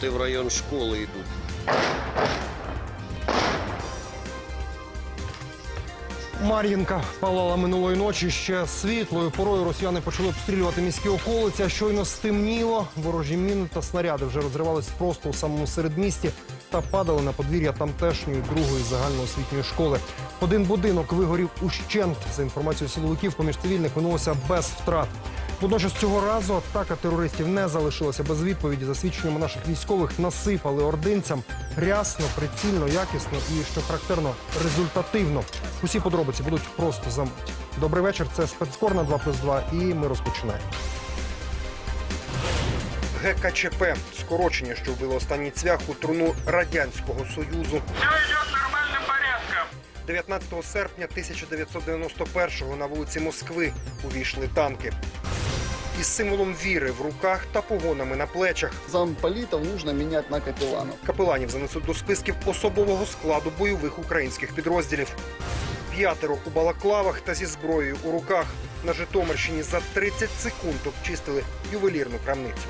прилеты в район школы идут. Мар'їнка палала минулої ночі ще світлою порою. Росіяни почали обстрілювати міські околиці. А щойно стемніло. Ворожі міни та снаряди вже розривались просто у самому середмісті та падали на подвір'я тамтешньої другої загальноосвітньої школи. Один будинок вигорів ущент. За інформацією силовиків, поміж цивільних минулося без втрат. Водночас цього разу атака терористів не залишилася без відповіді. За свідченнями наших військових насипали ординцям рясно, прицільно, якісно і, що характерно, результативно. Усі подробиці будуть просто за мить. Добрий вечір. Це спецкор на 2 плюс 2 і ми розпочинаємо. ГКЧП скорочення, що вбило останній цвях у труну радянського союзу. Все идет нормальным порядком. 19 серпня 1991-го на вулиці Москви увійшли танки. Із символом віри в руках та погонами на плечах замполитов нужно менять на капелланов. капеланів занесуть до списків особового складу бойових українських підрозділів. П'ятеро у балаклавах та зі зброєю у руках на Житомирщині за 30 секунд обчистили ювелірну крамницю.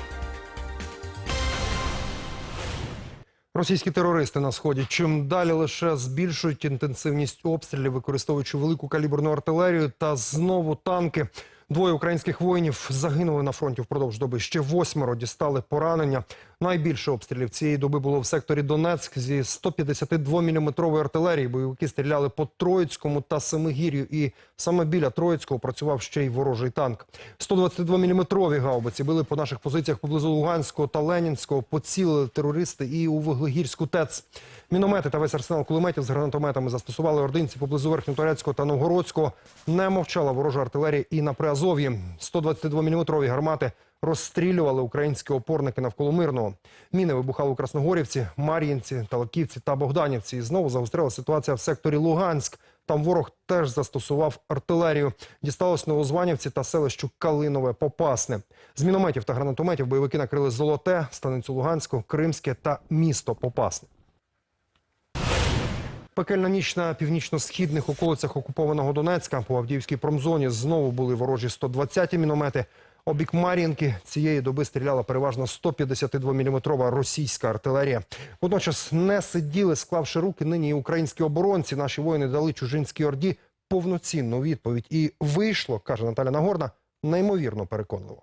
Російські терористи на сході чим далі лише збільшують інтенсивність обстрілів, використовуючи велику каліберну артилерію та знову танки. Двоє українських воїнів загинули на фронті впродовж доби. Ще восьмеро дістали поранення. Найбільше обстрілів цієї доби було в секторі Донецьк зі 152-мм артилерії. Бойовики стріляли по Троїцькому та Семигір'ю. І саме біля Троїцького працював ще й ворожий танк. 122-мм гаубиці били по наших позиціях поблизу Луганського та Ленінського. Поцілили терористи і у Вуглегірську ТЕЦ. Міномети та весь арсенал кулеметів з гранатометами застосували ординці поблизу Верхньоторецького та Новгородського. Не мовчала ворожа артилерія і на Приазов'ї. 122-мм гармати розстрілювали українські опорники навколо Мирного. Міни вибухали у Красногорівці, Мар'їнці, Талаківці та Богданівці. І знову загострила ситуація в секторі Луганськ. Там ворог теж застосував артилерію. Дісталось Новозванівці та селищу Калинове Попасне. З мінометів та гранатометів бойовики накрили Золоте, станицю Луганську, Кримське та місто Попасне. Пекельна ніч на північно-східних околицях окупованого Донецька по Авдіївській промзоні знову були ворожі 120-ті міномети. Обік Мар'їнки цієї доби стріляла переважно 152-мм російська артилерія. Водночас не сиділи, склавши руки нині і українські оборонці. Наші воїни дали чужинській орді повноцінну відповідь. І вийшло, каже Наталя Нагорна, неймовірно переконливо.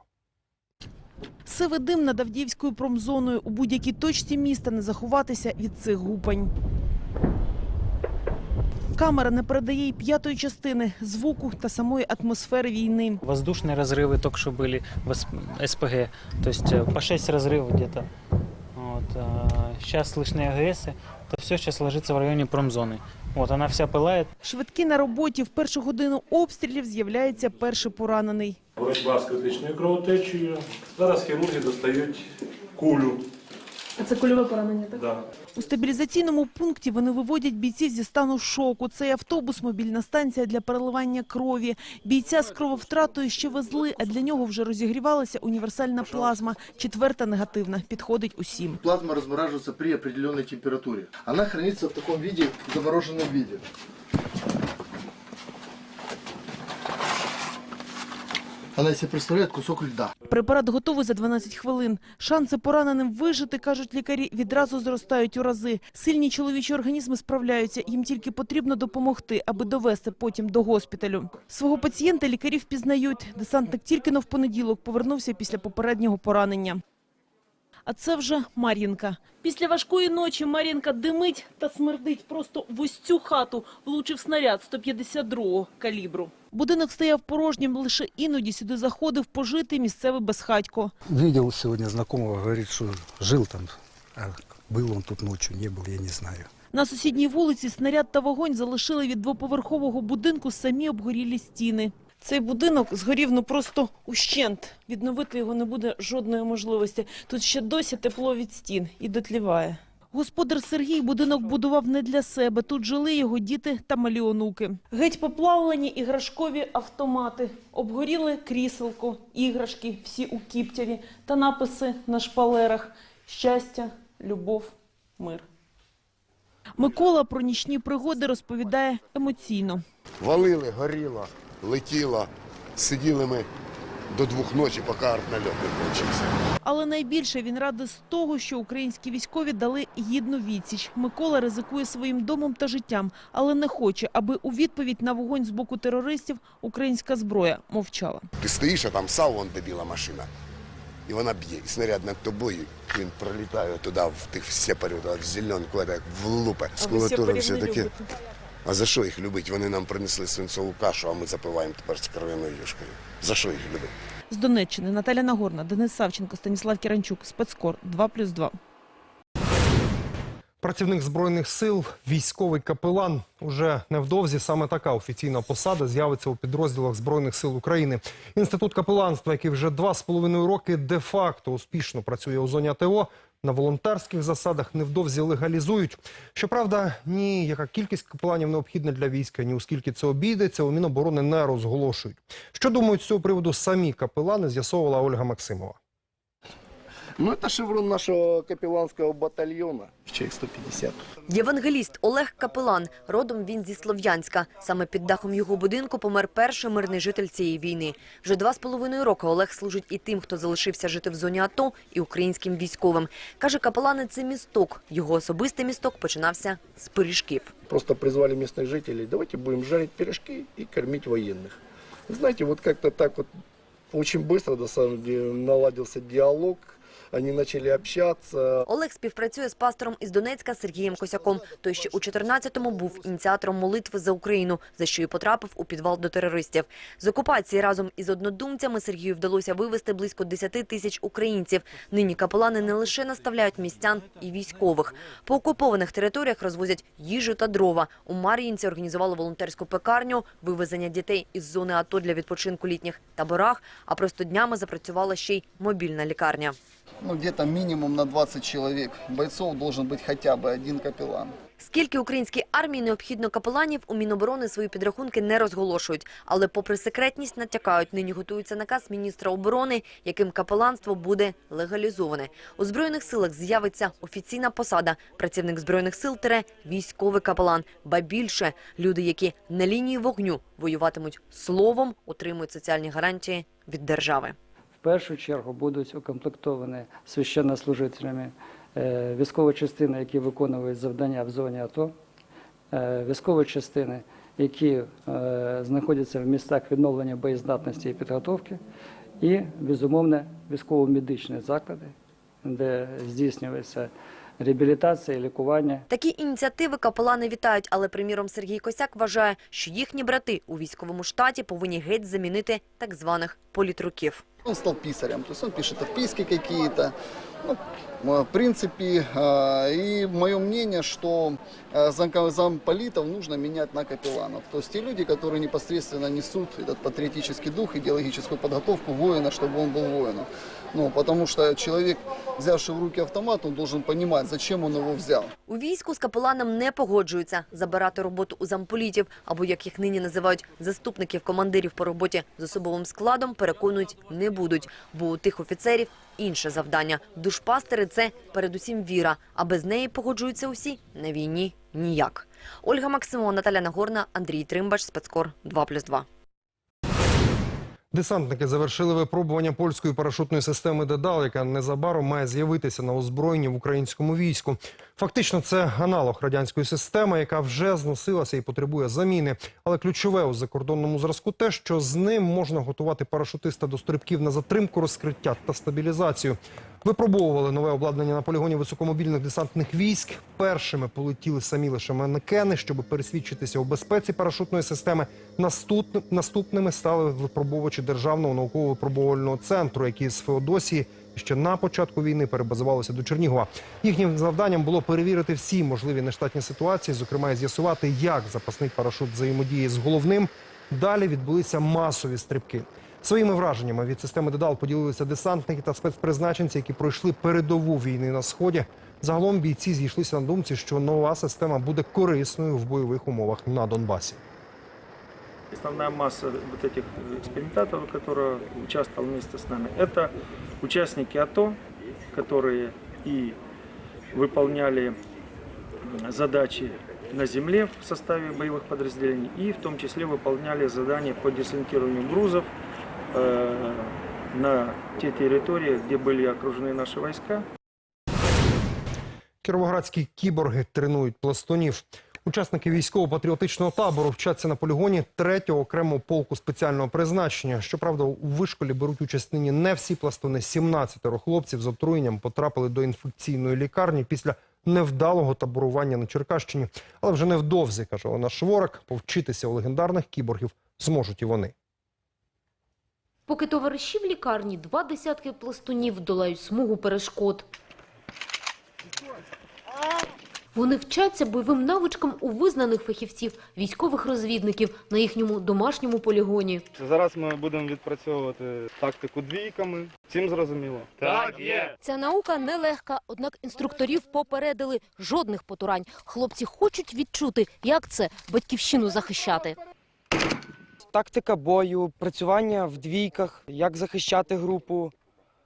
Сивий дим над Авдіївською промзоною. У будь-якій точці міста не заховатися від цих гупань. Камера не передає й п'ятої частини звуку та самої атмосфери війни. Воздушные разрывы только что были в СП СПГ, то есть э, по 6 разрывов где-то. Вот, сейчас слышны АГСы, то все сейчас ложится в районе промзоны. Вот она вся пылает. Швидкі на роботі в першу годину обстрілів з'являється перший поранений. боротьба з критичною кровотечею. Зараз хірурги достають кулю. А це кульове поранення, так? Да. У стабілізаційному пункті вони виводять бійців зі стану шоку. Цей автобус, мобільна станція для переливання крові. Бійця з крововтратою ще везли, а для нього вже розігрівалася універсальна плазма. Четверта негативна. Підходить усім. Плазма размораживается при определенной температуре. Она хранится в таком виде, в замороженном виде. Она себе представляет кусок льда. Препарат готовий за 12 хвилин. Шанси пораненим вижити, кажуть лікарі, відразу зростають у рази. Сильні чоловічі організми справляються. Їм тільки потрібно допомогти, аби довести потім до госпіталю. Свого пацієнта лікарі впізнають. Десантник тільки но в понеділок повернувся після попереднього поранення. А це вже Мар'їнка. Після важкої ночі Мар'їнка димить та смердить. Просто в ось цю хату влучив снаряд 152-го калібру. Будинок стояв порожнім, лише іноді сюди заходив пожити місцевий безхатько. Видел сегодня знакомого, говорит, что жил там. А был он тут ночью, не был, я не знаю. На сусідній вулиці снаряд та вогонь залишили від двоповерхового будинку самі обгорілі стіни. Цей будинок згорів ну просто ущент. Відновити його не буде жодної можливості. Тут ще досі тепло від стін і дотліває. Господар Сергій будинок будував не для себе. Тут жили його діти та малі онуки. Геть поплавлені іграшкові автомати, обгоріли кріселко, іграшки всі у кіптяві та написи на шпалерах «Щастя, любов, мир». Микола про нічні пригоди розповідає емоційно. Валили, горіло, летіло. Сиділи ми до двух ночи, пока артналет не кончился. Але найбільше він радий з того, що українські військові дали гідну відсіч. Микола ризикує своїм домом та життям, але не хоче, аби у відповідь на вогонь з боку терористів українська зброя мовчала. Ти стоїш, а там САУ вон добила машина. І вона б'є, і снаряд над тобою, він пролітає туди, в тих сепарів, туди, в зеленку, так, в лупи. З кулатуром все таке. А за що їх любить? Вони нам принесли свинцову кашу, а ми запиваємо тепер з кров'яною юшкою. За що їх любить? З Донеччини Наталя Нагорна, Денис Савченко, Станіслав Кіранчук, Спецкор 2+,2. Працівник збройних сил, військовий капелан. Уже невдовзі саме така офіційна посада з'явиться у підрозділах збройних сил України. Інститут капеланства, який вже два з половиною роки де-факто успішно працює у зоні АТО, на волонтерських засадах невдовзі легалізують. Щоправда, ні, яка кількість капеланів необхідна для війська, ні оскільки це обійдеться, у Міноборони не розголошують. Що думають з цього приводу самі капелани, з'ясовувала Ольга Максимова. Ну, это шеврон нашего капелланского батальона. Человек 150. Євангеліст Олег Капелан. Родом він зі Слов'янська. Саме під дахом його будинку помер перший мирний житель цієї війни. Вже два з половиною роки Олег служить і тим, хто залишився жити в зоні АТО, і українським військовим. Каже, капелани – це місток. Його особистий місток починався з пиріжків. Просто призвали местных жителей, давайте будем жарить пирожки и кормить военных. Знаете, вот как-то так вот очень быстро, на самом деле, наладился диалог, они начали общаться. Олег співпрацює з пастором із Донецька Сергієм Косяком. Той ще у 14-му був ініціатором молитви за Україну, за що й потрапив у підвал до терористів. З окупації разом із однодумцями Сергію вдалося вивезти близько 10 тисяч українців. Нині капелани не лише наставляють містян і військових. По окупованих територіях розвозять їжу та дрова. У Мар'їнці організували волонтерську пекарню, вивезення дітей із зони АТО для відпочинку літніх таборах, а просто днями запрацювала ще й мобільна лікарня. Ну, где-то минимум на 20 человек. Бойцов должен быть хотя бы один капеллан. Скільки українській армії необхідно капеланів, у Міноборони свої підрахунки не розголошують. Але попри секретність натякають, нині готується наказ міністра оборони, яким капеланство буде легалізоване. У Збройних силах з'явиться офіційна посада – працівник Збройних сил – військовий капелан. Ба більше, люди, які на лінії вогню воюватимуть словом, отримують соціальні гарантії від держави. В першу чергу будуть укомплектовані священнослужителями е, військові частини, які виконують завдання в зоні АТО, е, військові частини, які е, знаходяться в містах відновлення боєздатності і підготовки, і, безумовно, військово-медичні заклади, де здійснюється реабілітація лікування. Такі ініціативи капелани вітають, але, приміром, Сергій Косяк вважає, що їхні брати у військовому штаті повинні геть замінити так званих політруків. Он стал писарем, то есть он пишет отписки какие-то. Ну, в принципе, э, и мое мнение, что э, зам- замполитов нужно менять на капелланов. То есть те люди, которые непосредственно несут этот патриотический дух, идеологическую подготовку воина, чтобы он был воином. Ну, потому что человек, взявший в руки автомат, он должен понимать, зачем он его взял. У війську з капеланом не погоджуються забирати роботу у замполітів, або, як їх нині називають, заступників командирів по роботі з особовим складом, переконують, не будуть, бо у тих офіцерів інше завдання. Душпастери – це передусім віра, а без неї погоджуються усі на війні ніяк. Ольга Максимова, Наталя Нагорна, Андрій Тримбач, Спецкор 2+,2. Десантники завершили випробування польської парашутної системи «Дедал», яка незабаром має з'явитися на озброєнні в українському війську. Фактично, це аналог радянської системи, яка вже зносилася і потребує заміни. Але ключове у закордонному зразку те, що з ним можна готувати парашутиста до стрибків на затримку, розкриття та стабілізацію. Випробовували нове обладнання на полігоні високомобільних десантних військ. Першими полетіли самі лише манекени, щоб пересвідчитися у безпеці парашутної системи. Наступними стали випробовувачі державного науково-випробувального центру, які з Феодосії ще на початку війни перебазувалися до Чернігова. Їхнім завданням було перевірити всі можливі нештатні ситуації, зокрема і з'ясувати, як запасний парашут взаємодіє з головним. Далі відбулися масові стрибки. Своїми враженнями від системи «Дедал» поділилися десантники та спецпризначенці, які пройшли передову війни на сході. Загалом бійці зійшлися на думці, що нова система буде корисною в бойових умовах на Донбасі. Основная масса вот этих экспериментаторов, которые участвовали вместе с нами, это участники АТО, которые и выполняли задачи на земле в составе боевых подразделений, и в том числе выполняли задания по десантированию грузов э, на те территории, где были окружены наши войска. Кіровоградські кіборги тренують пластунів. Учасники військово-патріотичного табору вчаться на полігоні 3-го окремого полку спеціального призначення. Щоправда, у вишколі беруть участь нині не всі пластуни. 17 хлопців з отруєнням потрапили до інфекційної лікарні після невдалого таборування на Черкащині. Але вже невдовзі, каже Олена Шворак, повчитися у легендарних кіборгів зможуть і вони. Поки товариші в лікарні, два десятки пластунів долають смугу перешкод. Вони вчаться бойовим навичкам у визнаних фахівців, військових розвідників на їхньому домашньому полігоні. Зараз ми будемо відпрацьовувати тактику двійками. Всім зрозуміло? Так, є. Ця наука нелегка, однак інструкторів попередили жодних потурань. Хлопці хочуть відчути, як це батьківщину захищати. Тактика бою, працювання в двійках, як захищати групу,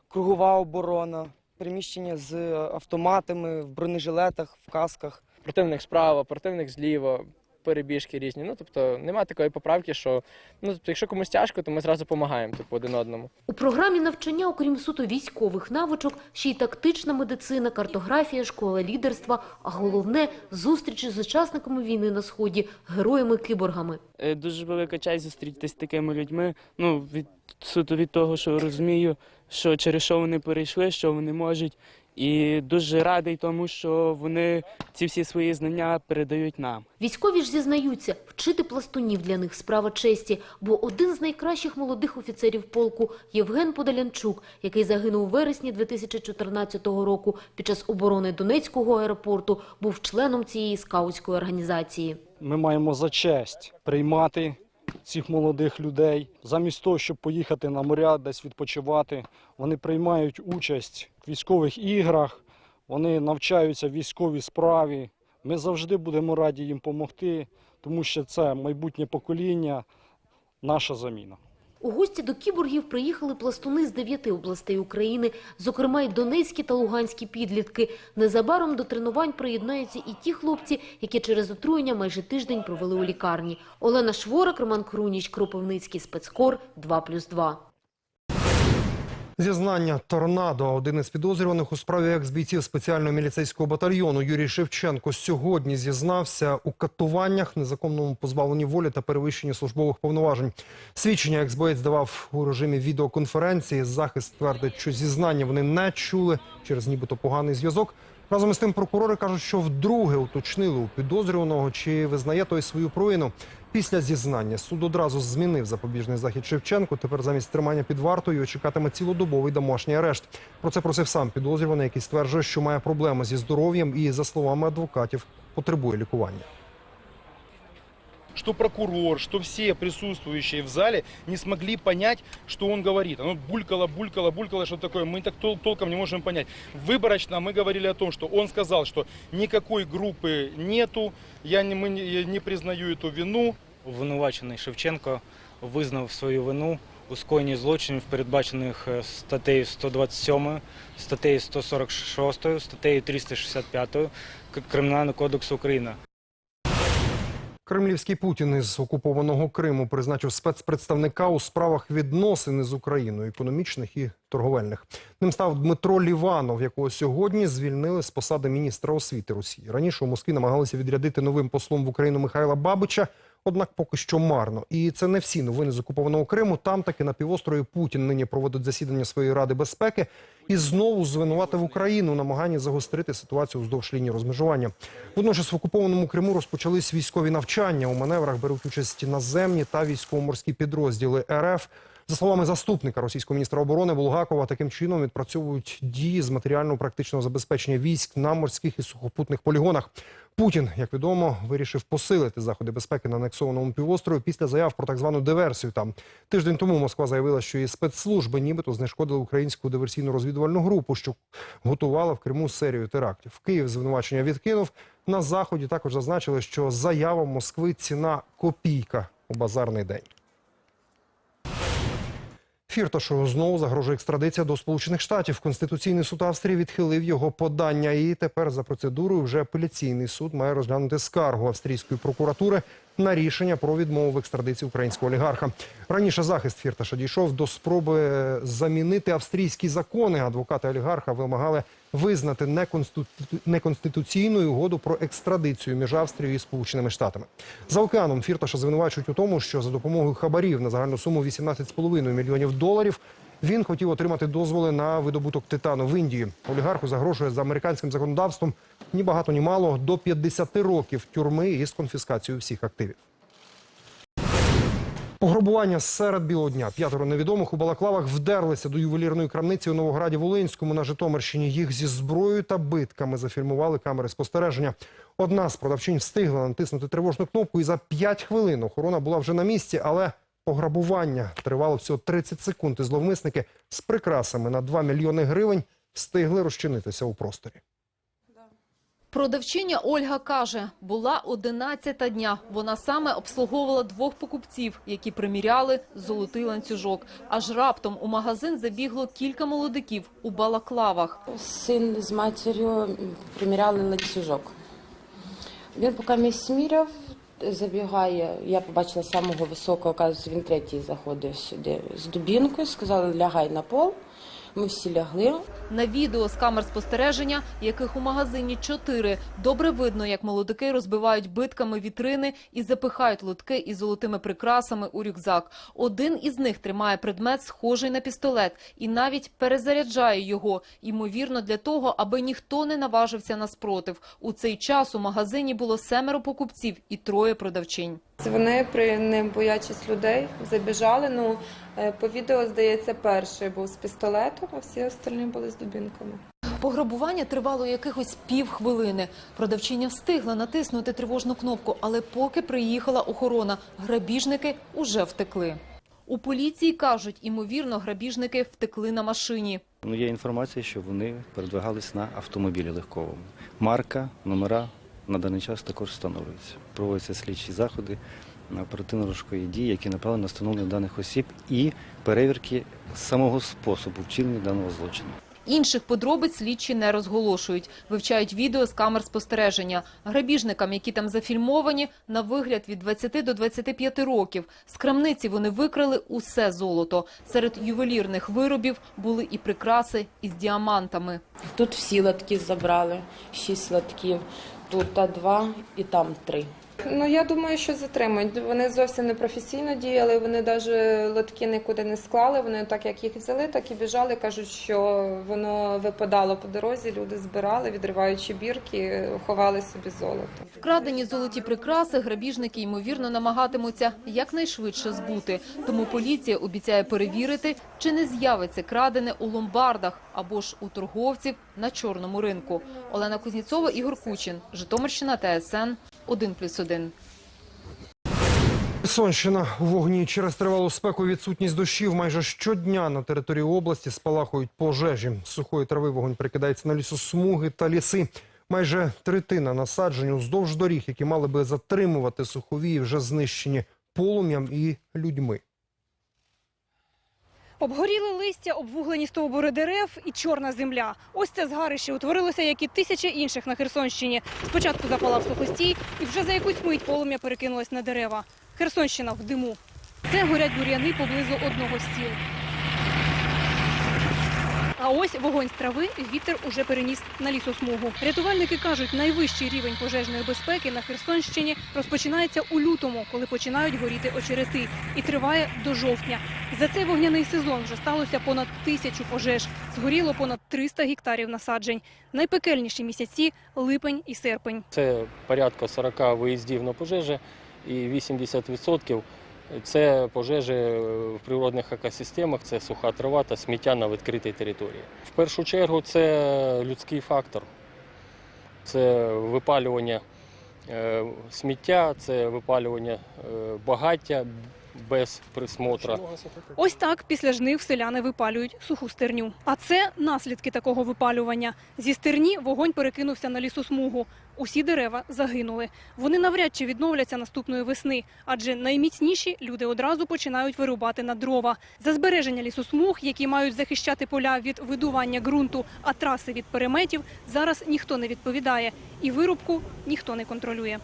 кругова оборона, приміщення з автоматами в бронежилетах, в касках. противник справа, противник зліва, перебіжки різні. Ну тобто немає такої поправки, що ну тобто, якщо комусь тяжко, то ми зразу допомагаємо типу один одному. У програмі навчання, окрім суто військових навичок, ще й тактична медицина, картографія, школа лідерства, а головне – зустрічі з учасниками війни на Сході, героями-киборгами. Е, Дуже велика честь зустрітися з такими людьми. Ну, від суто від того, що розумію, що через що вони перейшли, що вони можуть. І дуже радий тому, що вони ці всі свої знання передають нам. Військові ж зізнаються, вчити пластунів для них справа честі, бо один з найкращих молодих офіцерів полку Євген Подолянчук, який загинув у вересні 2014 року під час оборони Донецького аеропорту, був членом цієї скаутської організації. Ми маємо за честь приймати цих молодих людей. Замість того, щоб поїхати на моря, десь відпочивати, вони приймають участь в військових іграх, вони навчаються військовій справі. Ми завжди будемо раді їм допомогти, тому що це майбутнє покоління, наша заміна. У гості до кіборгів приїхали пластуни з дев'яти областей України, зокрема й донецькі та луганські підлітки. Незабаром до тренувань приєднаються і ті хлопці, які через отруєння майже тиждень провели у лікарні. Олена Шворак, Роман Круніч, Кропивницький спецкор 2+,2. Зізнання торнадо. Один із підозрюваних у справі екс-бійців спеціального міліцейського батальйону Юрій Шевченко сьогодні зізнався у катуваннях, незаконному позбавленні волі та перевищенні службових повноважень. Свідчення екс-боєць давав у режимі відеоконференції. Захист твердить, що зізнання вони не чули через нібито поганий зв'язок. Разом із тим прокурори кажуть, що вдруге уточнили у підозрюваного, чи визнає той свою провину. Після зізнання суд одразу змінив запобіжний захід Шевченку. Тепер замість тримання під вартою чекатиме цілодобовий домашній арешт. Про це просив сам підозрюваний, який стверджує, що має проблеми зі здоров'ям і, за словами адвокатів, потребує лікування. Что прокурор, что все присутствующие в зале не смогли понять, что он говорит. Оно булькало, булькало, булькало, что такое. Мы так тол- толком не можем понять. Выборочно мы говорили о том, что он сказал, что никакой группы нету, я не, мы не, я не признаю эту вину. Обвинувачений Шевченко визнав свою вину у скоєнні злочинів, передбачених е, статтею 127, статтею 146, статтею 365 К- Кримінального кодексу України. Кремлівський Путін із окупованого Криму призначив спецпредставника у справах відносин із Україною, економічних і торговельних. Ним став Дмитро Ліванов, якого сьогодні звільнили з посади міністра освіти Росії. Раніше у Москві намагалися відрядити новим послом в Україну Михайла Бабича, однак поки що марно. І це не всі новини з окупованого Криму. Там таки на півострові Путін нині проводить засідання своєї ради безпеки і знову звинуватив Україну у намаганні загострити ситуацію вздовж лінії розмежування. Водночас в окупованому Криму розпочались військові навчання. У маневрах беруть участь наземні та військово-морські підрозділи РФ. За словами заступника російського міністра оборони Булгакова, таким чином відпрацьовують дії з матеріально-практичного забезпечення військ на морських і сухопутних полігонах. Путін, як відомо, вирішив посилити заходи безпеки на анексованому півострові після заяв про так звану диверсію. Там тиждень тому Москва заявила, що її спецслужби нібито знешкодили українську диверсійну розвідувальну групу, що готувала в Криму серію терактів. Київ звинувачення відкинув. На заході також зазначили, що заява Москви ціна копійка у базарний день. Фірташу знову загрожує екстрадиція до Сполучених Штатів. Конституційний суд Австрії відхилив його подання. І тепер за процедурою вже апеляційний суд має розглянути скаргу австрійської прокуратури на рішення про відмову в екстрадиції українського олігарха. Раніше захист Фірташа дійшов до спроби замінити австрійські закони. Адвокати олігарха вимагали визнати неконститу- неконституційною угоду про екстрадицію між Австрією і Сполученими Штатами. За океаном Фірташа звинувачують у тому, що за допомогою хабарів на загальну суму 18,5 мільйонів доларів він хотів отримати дозволи на видобуток титану в Індії. Олігарху загрожує за американським законодавством ні багато, ні мало до 50 років тюрми із конфіскацією всіх активів. Пограбування серед білого дня. П'ятеро невідомих у балаклавах вдерлися до ювелірної крамниці у Новограді Волинському на Житомирщині. Їх зі зброєю та битками зафільмували камери спостереження. Одна з продавчинь встигла натиснути тривожну кнопку, і за 5 хвилин охорона була вже на місці, але пограбування тривало всього 30 секунд. І зловмисники з прикрасами на 2 мільйони гривень встигли розчинитися у просторі. Продавчиня Ольга каже, була 11 дня. Вона саме обслуговувала двох покупців, які приміряли золотий ланцюжок. Аж раптом у магазин забігло кілька молодиків у балаклавах. Син з матір'ю приміряли ланцюжок. Він поки мій сміряв, забігає. Я побачила самого високого, оказується, він третій заходив сюди з дубінкою, сказали, лягай на пол. Ми всі лягли. На відео з камер спостереження, яких у магазині чотири, добре видно, як молодики розбивають битками вітрини і запихають лотки із золотими прикрасами у рюкзак. Один із них тримає предмет, схожий на пістолет, і навіть перезаряджає його, ймовірно, для того, аби ніхто не наважився на спротив. У цей час у магазині було семеро покупців і троє продавчинь. Вони при не боячись людей забіжали. Ну по відео здається, перший був з пістолетом, а всі остальні були з дубінками. Пограбування тривало якихось півхвилини. Продавчиня встигла натиснути тривожну кнопку, але поки приїхала охорона, грабіжники уже втекли. У поліції кажуть, імовірно, грабіжники втекли на машині. Ну, є інформація, що вони передвигались на автомобілі легковому. Марка, номера на даний час також встановлюються. Проводяться слідчі заходи на оперативно-розшукові дії, які направлені на встановлення даних осіб і перевірки самого способу вчинення даного злочину. Інших подробиць слідчі не розголошують. Вивчають відео з камер спостереження. Грабіжникам, які там зафільмовані, на вигляд від 20 до 25 років. З крамниці вони викрали усе золото. Серед ювелірних виробів були і прикраси із діамантами. Тут всі лотки забрали, шість лотків. Тут та два і там три. Ну я думаю, що затримують. Вони зовсім не професійно діяли. Вони навіть лотки нікуди не склали. Вони так як їх взяли, так і біжали. кажуть, що воно випадало по дорозі. Люди збирали, відриваючи бірки, ховали собі золото. Вкрадені золоті прикраси грабіжники, ймовірно, намагатимуться якнайшвидше збути. Тому поліція обіцяє перевірити, чи не з'явиться крадене у ломбардах або ж у торговців на чорному ринку. Олена Кузніцова, Ігор Кучин, Житомирщина, ТСН 1+,1. Херсонщина у вогні через тривалу спеку відсутність дощів майже щодня на території області спалахують пожежі. Сухої трави вогонь прикидається на лісосмуги та ліси. Майже третина насаджень уздовж доріг, які мали би затримувати суховії, вже знищені полум'ям і людьми. Обгоріли листя, обвуглені стовбури дерев і чорна земля. Ось це згарище утворилося, як і тисячі інших на Херсонщині. Спочатку запалав сухостій, і вже за якусь мить полум'я перекинулось на дерева. Херсонщина в диму. Це горять бур'яни поблизу одного з сіл. А ось вогонь з трави вітер уже переніс на лісосмугу. Рятувальники кажуть, найвищий рівень пожежної безпеки на Херсонщині розпочинається у лютому, коли починають горіти очерети, і триває до жовтня. За цей вогняний сезон вже сталося понад тисячу пожеж. Згоріло понад 300 гектарів насаджень. Найпекельніші місяці липень і серпень. Це порядка 40 виїздів на пожежі і 80% це пожежі в природних екосистемах, це суха трава та сміття на відкритій території. В першу чергу це людський фактор, це випалювання е, сміття, це випалювання е, багаття без присмотру. Ось так після жнив селяни випалюють суху стерню. А це наслідки такого випалювання. Зі стерні вогонь перекинувся на лісосмугу. Усі дерева загинули. Вони навряд чи відновляться наступної весни, адже найміцніші люди одразу починають вирубати на дрова. За збереження лісосмуг, які мають захищати поля від видування ґрунту, а траси від переметів, зараз ніхто не відповідає. І вирубку ніхто не контролює.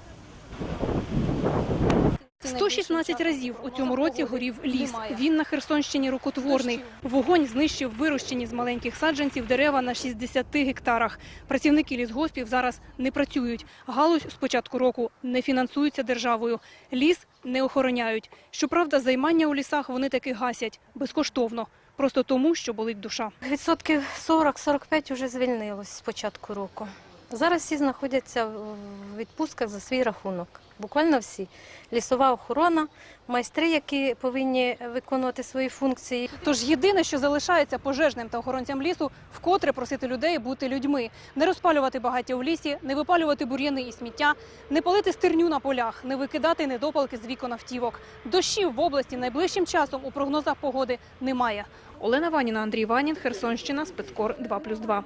116 разів у цьому році горів ліс. Він на Херсонщині рукотворний. Вогонь знищив вирощені з маленьких саджанців дерева на 60 гектарах. Працівники лісгоспів зараз не працюють. Галузь з початку року не фінансується державою. Ліс не охороняють. Щоправда, займання у лісах вони таки гасять безкоштовно. Просто тому, що болить душа. Відсотків 40-45 вже звільнилось з початку року. Зараз всі знаходяться в відпустках за свій рахунок. Буквально всі. Лісова охорона, майстри, які повинні виконувати свої функції. Тож єдине, що залишається пожежним та охоронцям лісу, вкотре просити людей бути людьми, не розпалювати багаття в лісі, не випалювати бур'яни і сміття, не палити стерню на полях, не викидати недопалки з вікон автівок. Дощів в області найближчим часом у прогнозах погоди немає. Олена Ваніна, Андрій Ванін, Херсонщина, спецкор 2+,2.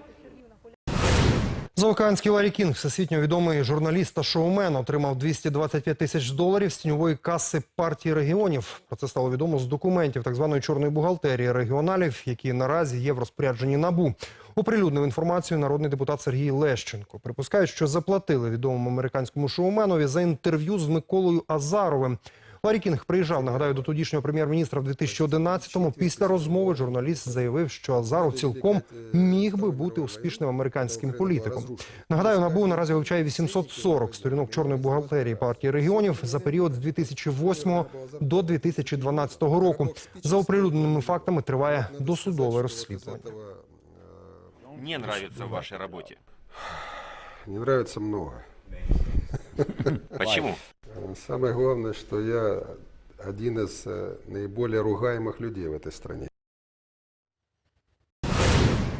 Заокеанський Ларі Кінг, всесвітньо відомий журналіст та шоумен, отримав 225 тисяч доларів з тіньової каси партії регіонів. Про це стало відомо з документів так званої чорної бухгалтерії регіоналів, які наразі є в розпорядженні набу. Оприлюднив інформацію народний депутат Сергій Лещенко. Припускають, що заплатили відомому американському шоуменові за інтерв'ю з Миколою Азаровим. Ларі Кінг приїжджав, нагадаю, до тодішнього прем'єр-міністра в 2011-му. Після розмови журналіст заявив, що Азаров цілком міг би бути успішним американським політиком. Нагадаю, НАБУ наразі вивчає 840 сторінок чорної бухгалтерії партії регіонів за період з 2008 до 2012 року. За оприлюдненими фактами триває досудове розслідування. не нравится в вашей работе? Не нравится много. Почему? Самое главное, что я один из э, наиболее ругаемых людей в этой стране.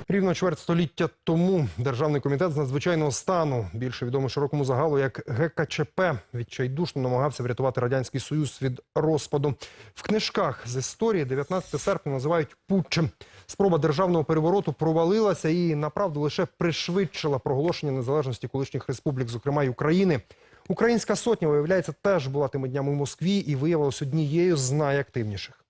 Рівно чверть століття тому Державний комітет з надзвичайного стану, більше відомий широкому загалу як ГКЧП, відчайдушно намагався врятувати радянський союз від розпаду. В книжках з історії 19 серпня називають путчем. Спроба державного перевороту провалилася і направду лише пришвидшила проголошення незалежності колишніх республік, зокрема й України. Українська сотня, виявляється, теж була тими днями в Москві і виявилась однією з найактивніших.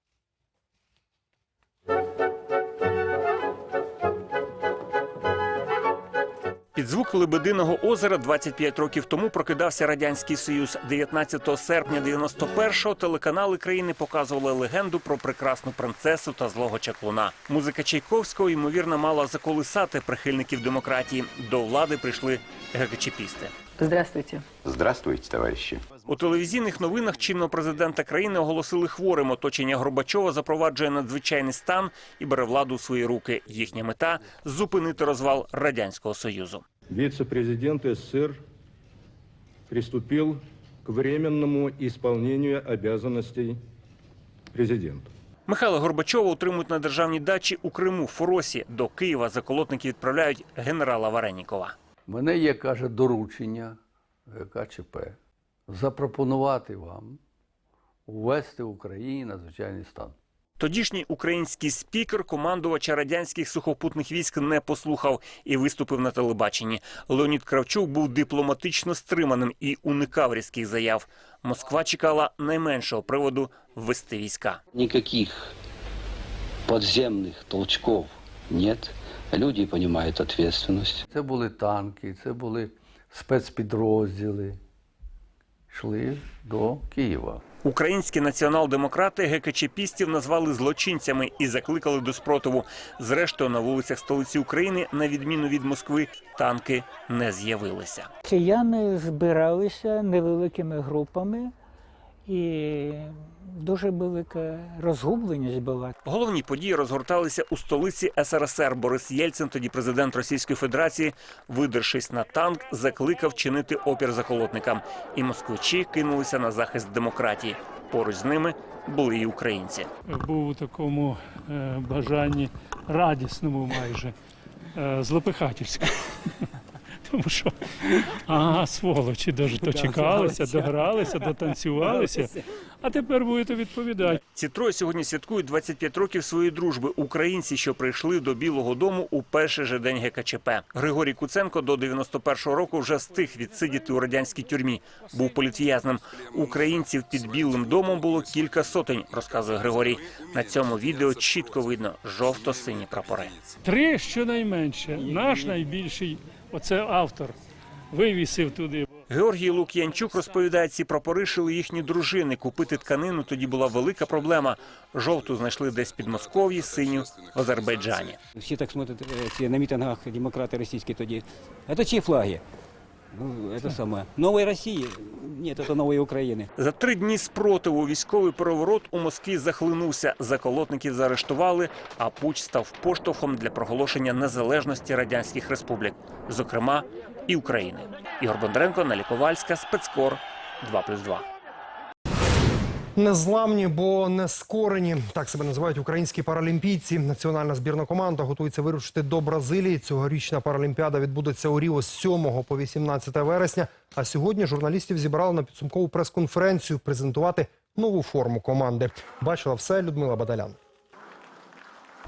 Під звук Лебединого озера 25 років тому прокидався радянський союз. 19 серпня 91-го телеканали країни показували легенду про прекрасну принцесу та злого чаклуна. Музика Чайковського ймовірно мала заколисати прихильників демократії. До влади прийшли ГКЧПісти. Здравствуйте. Здравствуйте, товарищи. У телевізійних новинах чинного президента країни оголосили хворим. Оточення Горбачова запроваджує надзвичайний стан і бере владу у свої руки. Їхня мета зупинити розвал радянського союзу. Вице-президент СССР приступил к временному исполнению обязанностей президента. Михайла Горбачова утримують на державній дачі у Криму, Форосі. До Києва заколотники відправляють генерала Варенікова. У мене є, каже, доручення ГКЧП запропонувати вам увести в Україні надзвичайний стан. Тодішній український спікер командувача радянських сухопутних військ не послухав і виступив на телебаченні. Леонід Кравчук був дипломатично стриманим і уникав різких заяв. Москва чекала найменшого приводу ввести війська. Никаких подземных толчков нет. Люди понимают ответственность. Це були танки, це були спецпідрозділи. Йшли до Києва. Українські націонал-демократи ГКЧПістів назвали злочинцями і закликали до спротиву. Зрештою, на вулицях столиці України, на відміну від Москви, танки не з'явилися. Кияни збиралися невеликими групами, і дуже велика розгубленість була. Головні події розгорталися у столиці СРСР. Борис Єльцин, тоді президент Російської Федерації, видершись на танк, закликав чинити опір заколотникам. І москвичі кинулися на захист демократії. Поруч з ними були і українці. Був у такому е, бажанні радісному майже, е, злопихательському. Тому що ага, сволочі дож- дочекалися, догралися, дотанцювалися, а тепер будете відповідати. Ці троє сьогодні святкують 25 років своєї дружби. Українці, що прийшли до Білого Дому у перший же день ГКЧП. Григорій Куценко до 91-го року вже встиг відсидіти у радянській тюрмі. Був політв'язним. Українців під Білим домом було кілька сотень, розказує Григорій. На цьому відео чітко видно жовто-сині прапори. Три щонайменше. Наш найбільший, оце автор, вивісив туди. Георгій Лук'янчук розповідає, ці прапори шили їхні дружини. Купити тканину тоді була велика проблема. Жовту знайшли десь під Москов'ї, синю в Азербайджані. Всі так смотрят е, ці на мітингах демократи російські тоді. Це чиї флаги? Ну, це саме. Нової Росії? Ні, це нової України. За три дні спротиву військовий переворот у Москві захлинувся. Заколотників заарештували, а пуч став поштовхом для проголошення незалежності радянських республік, зокрема і України. Ігор Бондренко, Налі Ковальська, спецкор 2+,2. Незламні, бо не скорені. Так себе називають українські паралімпійці. Національна збірна команда готується вирушити до Бразилії. Цьогорічна паралімпіада відбудеться у Ріо з 7 по 18 вересня. А сьогодні журналістів зібрали на підсумкову прес-конференцію презентувати нову форму команди. Бачила все Людмила Бадалян.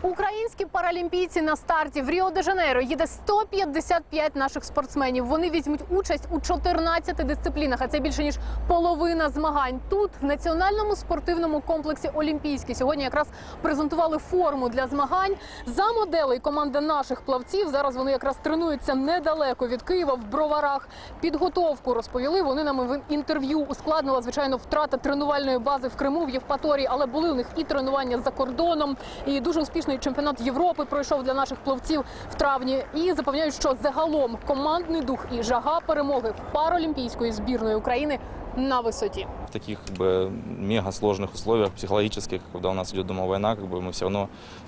Українські паралімпійці на старті в Ріо-де-Жанейро їде 155 наших спортсменів. Вони візьмуть участь у 14 дисциплінах, а це більше ніж половина змагань. Тут в національному спортивному комплексі Олімпійський сьогодні якраз презентували форму для змагань. За моделей команда наших плавців зараз вони якраз тренуються недалеко від Києва в броварах. Підготовку розповіли. Вони нам в інтерв'ю ускладнила звичайно втрата тренувальної бази в Криму в Євпаторії, але були у них і тренування за кордоном, і дуже успішний чемпіонат Європи пройшов для наших плавців в травні. І запевняють, що загалом командний дух і жага перемоги в паралімпійської збірної України на висоті. в таких как бы мега сложных условиях психологических, когда у нас идет дома война, как бы мы все равно,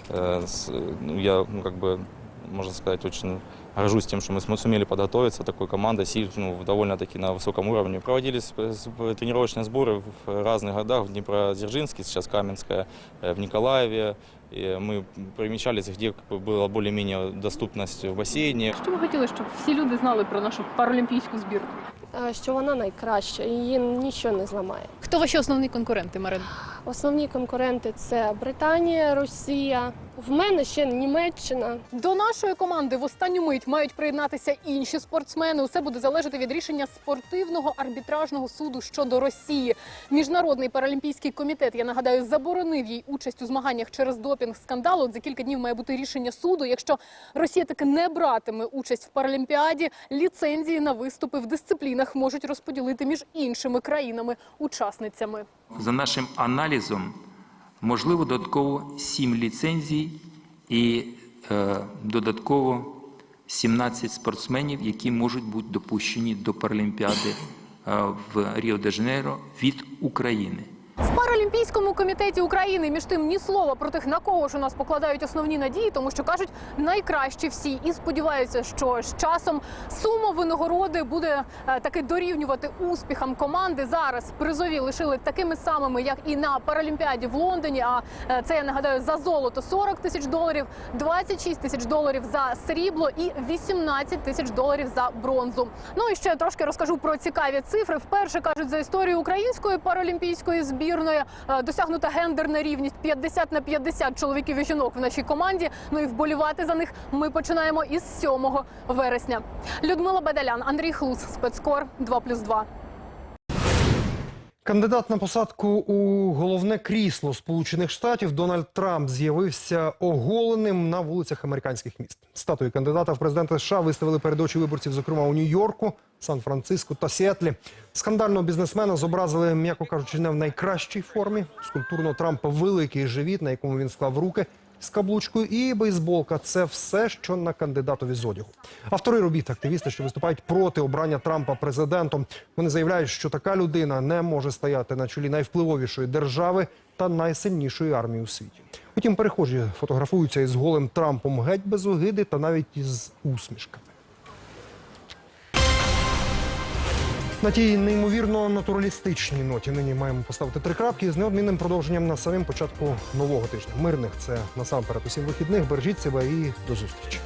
э, с- ну, я ну, как бы можно сказать очень горжусь тем, что мы см- сумели подготовиться такой командой, сил, ну, довольно-таки на высоком уровне. Проводились э, с- тренировочные сборы в разных городах, в Днепродзержинске, сейчас Каменская, э, в Николаеве. И мы примечались, где как бы, была более-менее доступность в бассейне. Що ви хотіли, щоб всі люди знали про нашу паралімпійську збірну? що вона найкраща, її нічого не зламає. Хто ваші основні конкуренти, Марин? Основні конкуренти це Британія, Росія. В мене ще Німеччина. До нашої команди в останню мить мають приєднатися інші спортсмени. Усе буде залежати від рішення спортивного арбітражного суду щодо Росії. Міжнародний паралімпійський комітет, я нагадаю, заборонив їй участь у змаганнях через допінг скандал. От за кілька днів має бути рішення суду. Якщо Росія таки не братиме участь в паралімпіаді, ліцензії на виступи в дисциплінах можуть розподілити між іншими країнами-учасницями. За нашим аналізом, можливо додатково 7 ліцензій і е, додатково 17 спортсменів, які можуть бути допущені до Паралімпіади е, в Ріо-де-Жанейро від України. В паралімпійському комітеті України між тим ні слова про тих, на кого ж у нас покладають основні надії, тому що кажуть найкращі всі і сподіваються, що з часом сума винагороди буде е, таки дорівнювати успіхам команди. Зараз призові лишили такими самими, як і на Паралімпіаді в Лондоні. А е, це я нагадаю за золото 40 тисяч доларів, 26 тисяч доларів за срібло і 18 тисяч доларів за бронзу. Ну і ще трошки розкажу про цікаві цифри. Вперше кажуть за історію української паралімпійської збірної досягнута гендерна рівність 50 на 50 чоловіків і жінок в нашій команді. Ну і вболівати за них ми починаємо із 7 вересня. Людмила Бедалян, Андрій Хлус, спецкор 2+,2. Кандидат на посадку у головне крісло Сполучених Штатів Дональд Трамп з'явився оголеним на вулицях американських міст. Статуї кандидата в президенти США виставили перед очі виборців, зокрема у Нью-Йорку, Сан-Франциско та Сіетлі. Скандального бізнесмена зобразили, м'яко кажучи, не в найкращій формі. Скульптурно Трампа великий живіт, на якому він склав руки з каблучкою, і бейсболка це все, що на кандидатові з одягу. Автори робіт, активісти, що виступають проти обрання Трампа президентом. Вони заявляють, що така людина не може стояти на чолі найвпливовішої держави та найсильнішої армії у світі. Утім, перехожі фотографуються із голим Трампом геть без огиди та навіть із усмішками. На тій неймовірно натуралістичній ноті нині маємо поставити три крапки з неодмінним продовженням на самим початку нового тижня. Мирних це насамперед усім вихідних. Бережіть себе і до зустрічі.